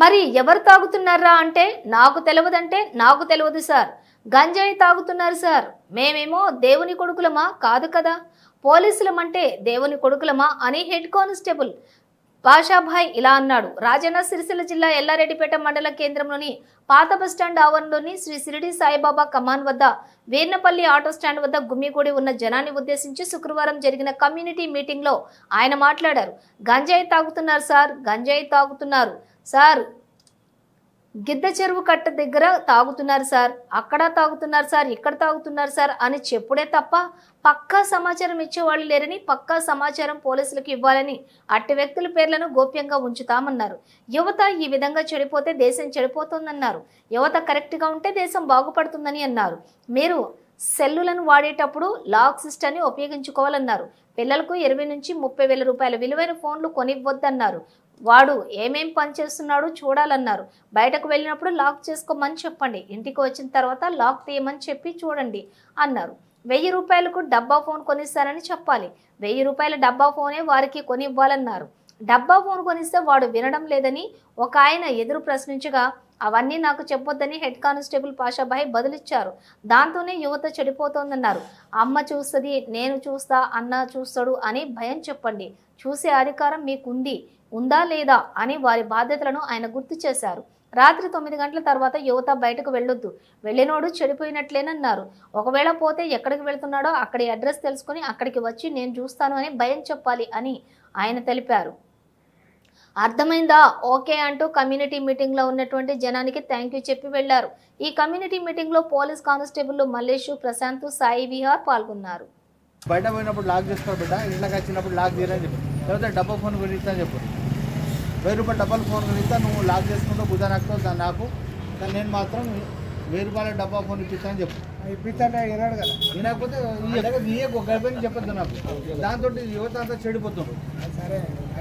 మరి ఎవరు తాగుతున్నారా అంటే నాకు తెలియదంటే నాకు తెలియదు సార్. గంజాయి తాగుతున్నారు సార్. మేమేమో దేవుని కొడుకులమా? కాదు కదా. పోలీసులమంటే దేవుని కొడుకులమా? అని హెడ్ కానిస్టేబుల్ పాషాభాయ్ ఇలా అన్నాడు. రాజన్న సిరిసిల్ల జిల్లా ఎల్లారెడ్డిపేట మండల కేంద్రంలోని పాత బస్టాండ్ ఆవరణలోని శ్రీ సిరిడి సాయిబాబా కమాన్ వద్ద వీర్నపల్లి ఆటో స్టాండ్ వద్ద గుమ్మిగూడి ఉన్న జనాన్ని ఉద్దేశించి శుక్రవారం జరిగిన కమ్యూనిటీ మీటింగ్లో ఆయన మాట్లాడారు. గంజాయి తాగుతున్నారు సార్. గంజాయి తాగుతున్నారు. సార్ గిద్ద చెరువు కట్ట దగ్గర తాగుతున్నారు సార్. అక్కడ తాగుతున్నారు సార్ ఇక్కడ తాగుతున్నారు సార్ అని చెప్పుడే తప్ప పక్కా సమాచారం ఇచ్చేవాళ్ళు లేరని పక్కా సమాచారం పోలీసులకు ఇవ్వాలని అట్టి వ్యక్తుల పేర్లను గోప్యంగా ఉంచుతామన్నారు. యువత ఈ విధంగా చెడిపోతే దేశం చెడిపోతుందన్నారు. యువత కరెక్ట్గా ఉంటే దేశం బాగుపడుతుందని అన్నారు. మీరు సెల్లులను వాడేటప్పుడు లాక్ సిస్టాన్ని ఉపయోగించుకోవాలన్నారు. పిల్లలకు ఇరవై నుంచి ముప్పై వేల రూపాయల విలువైన ఫోన్లు కొనివ్వద్దన్నారు. వాడు ఏమేం పని చేస్తున్నాడో చూడాలన్నారు. బయటకు వెళ్ళినప్పుడు లాక్ చేసుకోమని చెప్పండి. ఇంటికి వచ్చిన తర్వాత లాక్ తీయమని చెప్పి చూడండి అన్నారు. వెయ్యి రూపాయలకు డబ్బా ఫోన్ కొనిస్తారని చెప్పాలి. వెయ్యి రూపాయల డబ్బా ఫోనే వారికి కొనివ్వాలన్నారు. డబ్బా ఫోన్ కొనిస్తే వాడు వినడం లేదని ఒక ఆయన ఎదురు ప్రశ్నించగా అవన్నీ నాకు చెప్పొద్దని హెడ్ కానిస్టేబుల్ పాషాభాయ్ బదులిచ్చారు. దాంతోనే యువత చెడిపోతోందన్నారు. అమ్మ చూస్తుంది నేను చూస్తా అన్న చూస్తాడు అని భయం చెప్పండి. చూసే అధికారం మీకుంది ఉందా లేదా అని వారి బాధ్యతలను ఆయన గుర్తు చేశారు. రాత్రి తొమ్మిది గంటల తర్వాత యువత బయటకు వెళ్ళొద్దు. వెళ్ళినోడు చెడిపోయినట్లేనన్నారు. ఒకవేళ పోతే ఎక్కడికి వెళ్తున్నాడో అక్కడి అడ్రస్ తెలుసుకుని అక్కడికి వచ్చి నేను చూస్తాను అని భయం చెప్పాలి అని ఆయన తెలిపారు. అర్థమైందా? ఓకే అంటూ కమ్యూనిటీ మీటింగ్లో ఉన్నటువంటి జనానికి థ్యాంక్ యూ చెప్పి వెళ్ళారు ఈ కమ్యూనిటీ మీటింగ్లో పోలీస్ కానిస్టేబుల్ మల్లేషు ప్రశాంత్ సాయి విహార్ పాల్గొన్నారు. బయట పోయినప్పుడు లాక్ చేసుకో బిడ్డ ఇంట్లోకి వచ్చినప్పుడు లాక్ తీయరని చెప్పు. లేకపోతే డబ్బా ఫోన్ కొనిస్తా చెప్పు. వెయ్యి రూపాయలు డబ్బులు ఫోన్ కొనిస్తా నువ్వు లాక్ చేసుకుంటూ బుధ నాకు దాన్ని నాకు నేను మాత్రం వెయ్యి రూపాయల డబ్బా ఫోన్ ఇప్పిస్తాను చెప్పు. ఇప్పిస్తానే వినాడు కదా. వినకపోతే ఒక చెప్పొద్దు నాకు. దాంతో యువత అంతా చెడిపోతుంది. సరే.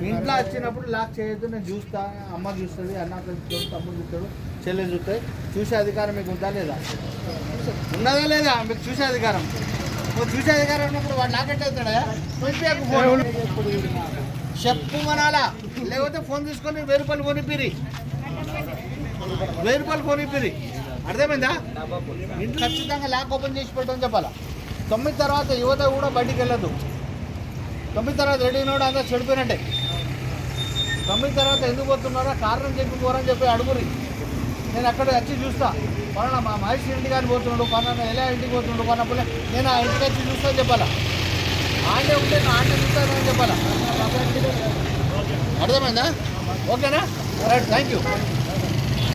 ఇంట్లో వచ్చినప్పుడు లాక్ చేయొద్దు నేను చూస్తా అమ్మ చూస్తుంది అన్న చూస్తాడు తమ్ముడు చూస్తాడు చెల్లె చూస్తాయి. చూసే అధికారం మీకు ఉందా లేదా? ఉన్నదా లేదా? మీకు చూసే అధికారం. చూసే అధికారం ఉన్నప్పుడు వాడు లాకెట్ అవుతాడా? ఫోన్. చెప్పు మనాలా. లేకపోతే ఫోన్ తీసుకొని వెయ్యి రూపాయలు కొనిపిరి వెయ్యి రూపాయలు కొనిపిరి అర్థమైందా? ఇంట్లో ఖచ్చితంగా ల్యాక్ ఓపెన్ చేసి పెట్టమని చెప్పాలా? తొమ్మిది తర్వాత యువత కూడా బయటికి వెళ్ళదు. తొమ్మిది తర్వాత రెడీ అయినోడు అంతా చెడిపోయినట్టే. తొమ్మిది తర్వాత ఎందుకు పోతున్నారో? కారణం చెప్పి పోరని చెప్పి అడుగురి. నేను అక్కడ వచ్చి చూస్తా. పలానా మా మహేష్ ఇంటి కానీ పోతున్నాడు పలానా ఎలా ఇంటికి పోతున్నాడు పన్నప్పుడు నేను ఆ ఇంటికి వచ్చి చూస్తాను చెప్పాలా? ఆంటే ఉంటే నా ఆండే చూస్తానని చెప్పాలా? అర్థమైందా? ఓకేనా? Right thank you